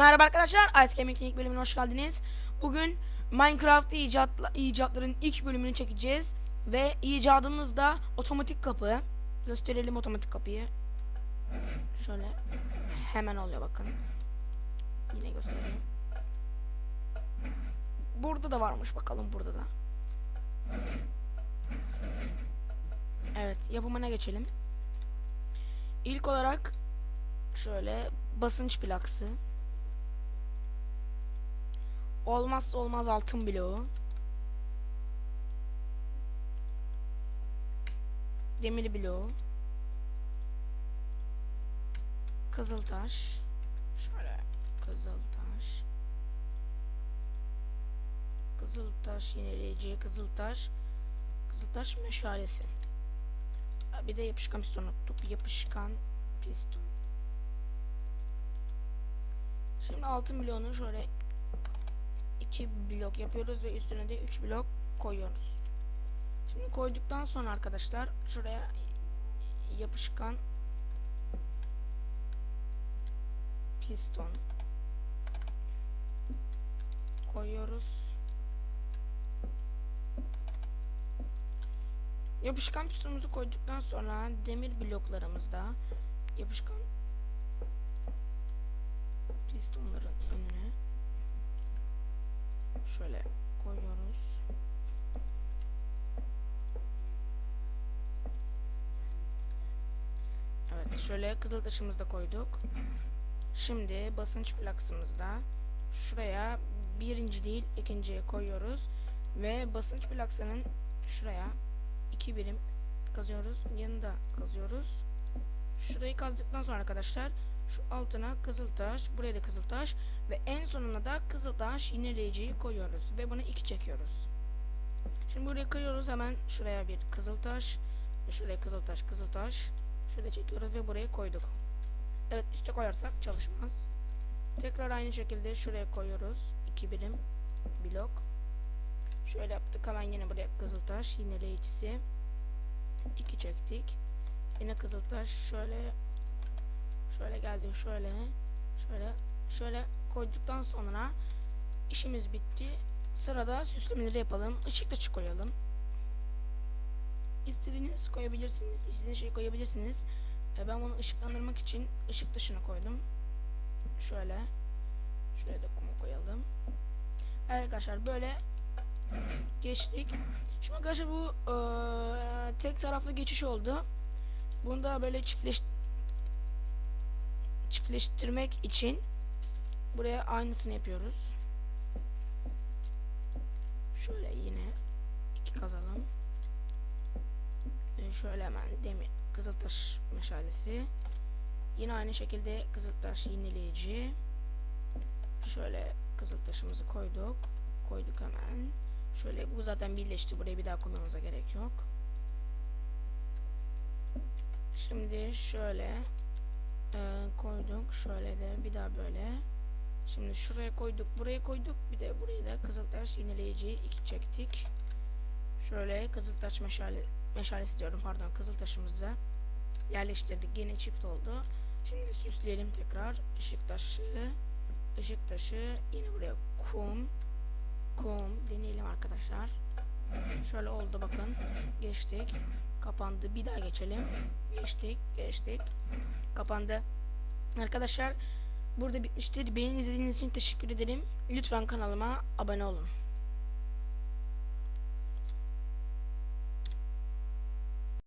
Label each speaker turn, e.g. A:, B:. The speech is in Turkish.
A: Merhaba arkadaşlar, Ice Gaming'in ilk bölümüne hoş geldiniz. Bugün Minecraft icatla, icatların ilk bölümünü çekeceğiz. Ve icadımız da otomatik kapı. Gösterelim otomatik kapıyı. Şöyle hemen oluyor bakın. Yine göstereyim. Burada da varmış bakalım burada da. Evet yapımına geçelim. İlk olarak şöyle basınç plaksı. Olmazsa olmaz altın bloğu. Demir bloğu. Kızıltaş. Şöyle kızıltaş. Kızıltaş yineleyici, kızıltaş. Kızıltaş meşalesi. Ha, Bir de yapışkan piston unuttuk. Yapışkan piston. Şimdi altın bloğunu şöyle 2 blok yapıyoruz ve üstüne de 3 blok koyuyoruz. Şimdi koyduktan sonra arkadaşlar şuraya yapışkan piston koyuyoruz. Yapışkan pistonumuzu koyduktan sonra demir bloklarımızda yapışkan pistonların önüne şöyle koyuyoruz. Evet şöyle kızıl taşımızı da koyduk. Şimdi basınç plaksımızda şuraya birinci değil ikinciye koyuyoruz ve basınç plaksının şuraya iki birim kazıyoruz. Yanında kazıyoruz. Şurayı kazdıktan sonra arkadaşlar şu altına kızıltaş, buraya da kızıltaş ve en sonuna da kızıltaş yineleyiciyi koyuyoruz ve bunu iki çekiyoruz. Şimdi buraya kırıyoruz hemen şuraya bir kızıltaş şuraya kızıltaş, kızıltaş şöyle çekiyoruz ve buraya koyduk. Evet üste koyarsak çalışmaz. Tekrar aynı şekilde şuraya koyuyoruz. iki birim blok. Şöyle yaptık hemen yine buraya kızıltaş yineleyicisi. iki çektik. Yine kızıltaş şöyle şöyle geldi şöyle şöyle şöyle koyduktan sonra işimiz bitti. Sırada süslemeleri yapalım. Işık taşı koyalım. İstediğiniz koyabilirsiniz. İstediğiniz şeyi koyabilirsiniz. E, ben bunu ışıklandırmak için ışık taşını koydum. Şöyle. Şuraya da kumu koyalım. Evet arkadaşlar böyle geçtik. Şimdi arkadaşlar bu eee, tek taraflı geçiş oldu. Bunu da böyle çiftleş çiftleştirmek için buraya aynısını yapıyoruz. Şöyle yine iki kazalım. Ee, şöyle hemen demir kızıltaş meşalesi. Yine aynı şekilde kızıltaş yineleyici. Şöyle kızıltaşımızı koyduk. Koyduk hemen. Şöyle bu zaten birleşti. Buraya bir daha koymamıza gerek yok. Şimdi şöyle e, koyduk. Şöyle de bir daha böyle. Şimdi şuraya koyduk. Buraya koyduk. Bir de buraya da kızıltaş yineleyiciyi iki çektik. Şöyle kızıltaş meşale meşalesi diyorum pardon kızıltaşımızı yerleştirdik. Yine çift oldu. Şimdi süsleyelim tekrar. Işık taşı, ışık taşı, yine buraya kum, kum deneyelim arkadaşlar. Şöyle oldu bakın. Geçtik. Kapandı. Bir daha geçelim. Geçtik, geçtik. Kapandı. Arkadaşlar burada bitmiştir. Beni izlediğiniz için teşekkür ederim. Lütfen kanalıma abone olun.